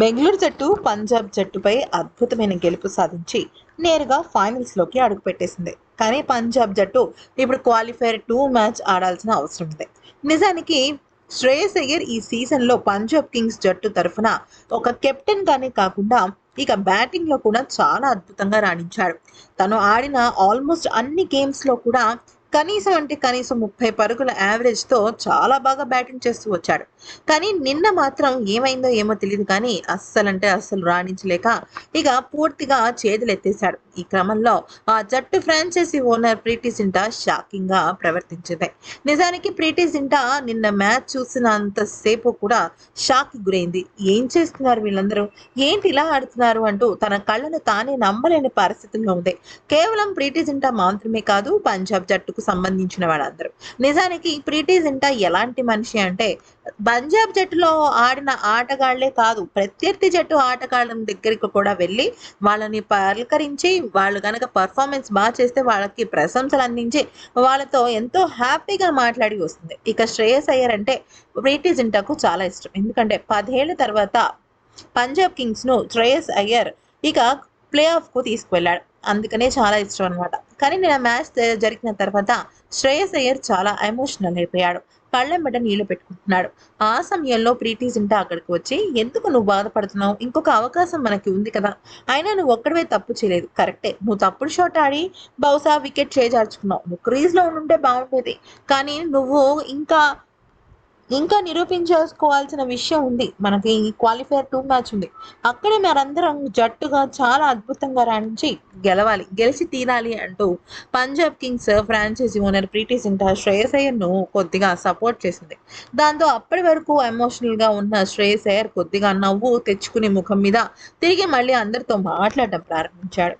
బెంగళూరు జట్టు పంజాబ్ జట్టుపై అద్భుతమైన గెలుపు సాధించి నేరుగా ఫైనల్స్లోకి అడుగుపెట్టేసింది. కానీ పంజాబ్ జట్టు ఇప్పుడు క్వాలిఫైర్ టూ మ్యాచ్ ఆడాల్సిన అవసరం ఉంది. నిజానికి శ్రేయస్ అయ్యర్ ఈ సీజన్లో పంజాబ్ కింగ్స్ జట్టు తరఫున ఒక కెప్టెన్గానే కాకుండా ఇక బ్యాటింగ్లో కూడా చాలా అద్భుతంగా రాణించాడు. తను ఆడిన ఆల్మోస్ట్ అన్ని గేమ్స్లో కూడా కనీసం అంటే కనీసం ముప్పై పరుగుల యావరేజ్తో చాలా బాగా బ్యాటింగ్ చేస్తూ వచ్చాడు. కానీ నిన్న మాత్రం ఏమైందో ఏమో తెలియదు కానీ అస్సలంటే అస్సలు రాణించలేక ఇక పూర్తిగా చేతులెత్తేశాడు. ఈ క్రమంలో ఆ జట్టు ఫ్రాంచైజీ ఓనర్ ప్రీతి సింటా షాకింగ్గా ప్రవర్తించింది. నిజానికి ప్రీటి సింటా నిన్న మ్యాచ్ చూసినంతసేపు కూడా షాక్ గురైంది. ఏం చేస్తున్నారు వీళ్ళందరూ? ఏంటి ఇలా ఆడుతున్నారు అంటూ తన కళ్ళను తానే నమ్మలేని పరిస్థితుల్లో ఉంది. కేవలం ప్రీటీ జింటా మాత్రమే కాదు పంజాబ్ జట్టుకు సంబంధించిన వాళ్ళందరూ. నిజానికి ప్రీతి జింటా ఎలాంటి మనిషి అంటే పంజాబ్ జట్టులో ఆడిన ఆటగాళ్ళే కాదు ప్రత్యర్థి జట్టు ఆటగాళ్ళ దగ్గరికి కూడా వెళ్ళి వాళ్ళని పలకరించి వాళ్ళు కనుక పర్ఫార్మెన్స్ బాగా చేస్తే వాళ్ళకి ప్రశంసలు అందించి వాళ్ళతో ఎంతో హ్యాపీగా మాట్లాడి వస్తుంది. ఇక శ్రేయస్ అయ్యర్ అంటే ప్రీతి జింటాకు చాలా ఇష్టం. ఎందుకంటే పదేళ్ళ తర్వాత పంజాబ్ కింగ్స్ను శ్రేయస్ అయ్యర్ ఇక ప్లే ఆఫ్కు తీసుకువెళ్ళాడు. అందుకనే చాలా ఇష్టం అనమాట కానీ నేను మ్యాచ్ జరిగిన తర్వాత శ్రేయస్ అయ్యర్ చాలా ఎమోషనల్ అయిపోయాడు. కళ్ళెంబట నీళ్ళు పెట్టుకుంటున్నాడు. ఆ సమయంలో ప్రీతి జింటా అక్కడికి వచ్చి ఎందుకు నువ్వు బాధపడుతున్నావు? ఇంకొక అవకాశం మనకి ఉంది కదా. అయినా నువ్వు ఒక్కడవే తప్పు చేయలేదు. కరెక్టే. నువ్వు తప్పుడు షాట్ ఆడి బహుశా వికెట్ చేజార్చుకున్నావు. నువ్వు క్రీజ్లో ఉండుంటే బాగుండేది. కానీ నువ్వు ఇంకా ఇంకా నిరూపించుకోవాల్సిన విషయం ఉంది. మనకి క్వాలిఫైర్ టూ మ్యాచ్ ఉంది. అక్కడే మనందరం జట్టుగా చాలా అద్భుతంగా రాణించి గెలవాలి. గెలిచి తీరాలి అంటూ Punjab Kings franchise owner Preity Zinta Shreyas అయ్యర్ను కొద్దిగా సపోర్ట్ చేసింది. దాంతో అప్పటి వరకు ఎమోషనల్గా ఉన్న శ్రేయస్ అయ్యర్ కొద్దిగా నవ్వు తెచ్చుకునే ముఖం మీద తిరిగి మళ్ళీ అందరితో మాట్లాడటం ప్రారంభించాడు.